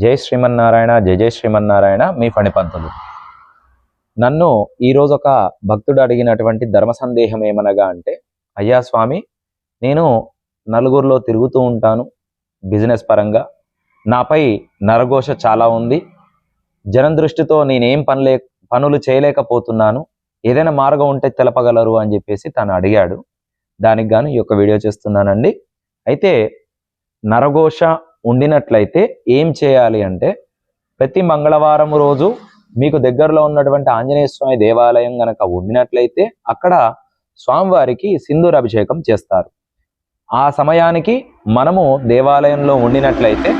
జై శ్రీమన్నారాయణ జయ జయ శ్రీమన్నారాయణ మీ ఫణిపంతులు. నన్ను ఈరోజు ఒక భక్తుడు అడిగినటువంటి ధర్మ సందేహం ఏమనగా అంటే అయ్యా స్వామి నేను నలుగురిలో తిరుగుతూ ఉంటాను బిజినెస్ పరంగా. నాపై నరఘోష చాలా ఉంది. జనం దృష్టితో నేనేం పనులే పనులు చేయలేకపోతున్నాను. ఏదైనా మార్గం ఉంటే తెలపగలరు అని చెప్పేసి తను అడిగాడు. దానికి గాను ఈ యొక్క వీడియో చేస్తున్నానండి. అయితే నరఘోష ఉండినట్లయితే ఏం చేయాలి అంటే ప్రతి మంగళవారం రోజు మీకు దగ్గరలో ఉన్నటువంటి ఆంజనేయ స్వామి దేవాలయం గనక ఉండినట్లయితే అక్కడ స్వామివారికి సింధూరాభిషేకం చేస్తారు. ఆ సమయానికి మనము దేవాలయంలో ఉండినట్లయితే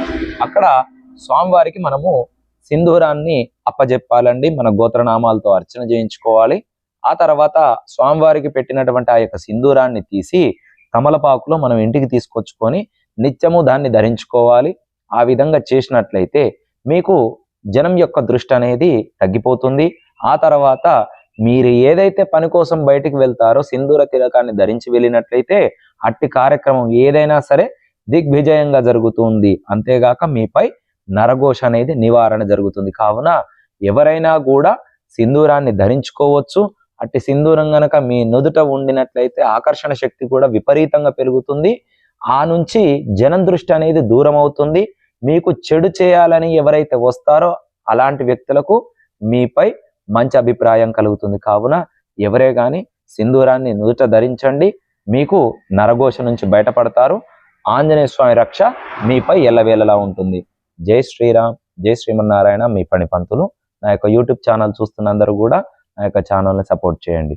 అక్కడ స్వామివారికి మనము సింధూరాన్ని అప్పజెప్పాలండి. మన గోత్రనామాలతో అర్చన చేయించుకోవాలి. ఆ తర్వాత స్వామివారికి పెట్టినటువంటి ఆ యొక్క సింధూరాన్ని తీసి తమలపాకులో మనం ఇంటికి తీసుకొచ్చుకొని నిత్యము దాన్ని ధరించుకోవాలి. ఆ విధంగా చేసినట్లయితే మీకు జనం యొక్క దృష్టి అనేది తగ్గిపోతుంది. ఆ తర్వాత మీరు ఏదైతే పని కోసం బయటికి వెళ్తారో సింధూర తిలకాన్ని ధరించి వెళ్ళినట్లయితే అట్టి కార్యక్రమం ఏదైనా సరే దిగ్విజయంగా జరుగుతుంది. అంతేగాక మీపై నరఘోష అనేది నివారణ జరుగుతుంది. కావున ఎవరైనా కూడా సింధూరాన్ని ధరించుకోవచ్చు. అట్టి సింధూరం గనక మీ నుదుట ఉండినట్లయితే ఆకర్షణ శక్తి కూడా విపరీతంగా పెరుగుతుంది. ఆ నుంచి జనం దృష్టి అనేది దూరం అవుతుంది మీకు చెడు చేయాలని ఎవరైతే వస్తారో అలాంటి వ్యక్తులకు మీపై మంచి అభిప్రాయం కలుగుతుంది. కావున ఎవరే కానీ సింధూరాన్ని నుదుట ధరించండి. మీకు నరఘోష నుంచి బయటపడతారు. ఆంజనేయ స్వామి రక్ష మీపై ఎల్లవేళలా ఉంటుంది. జై శ్రీరామ్ జై శ్రీమన్నారాయణ మీ పని పంతులు నా యొక్క యూట్యూబ్ ఛానల్ చూస్తున్నందరూ కూడా నా యొక్క ఛానల్ని సపోర్ట్ చేయండి.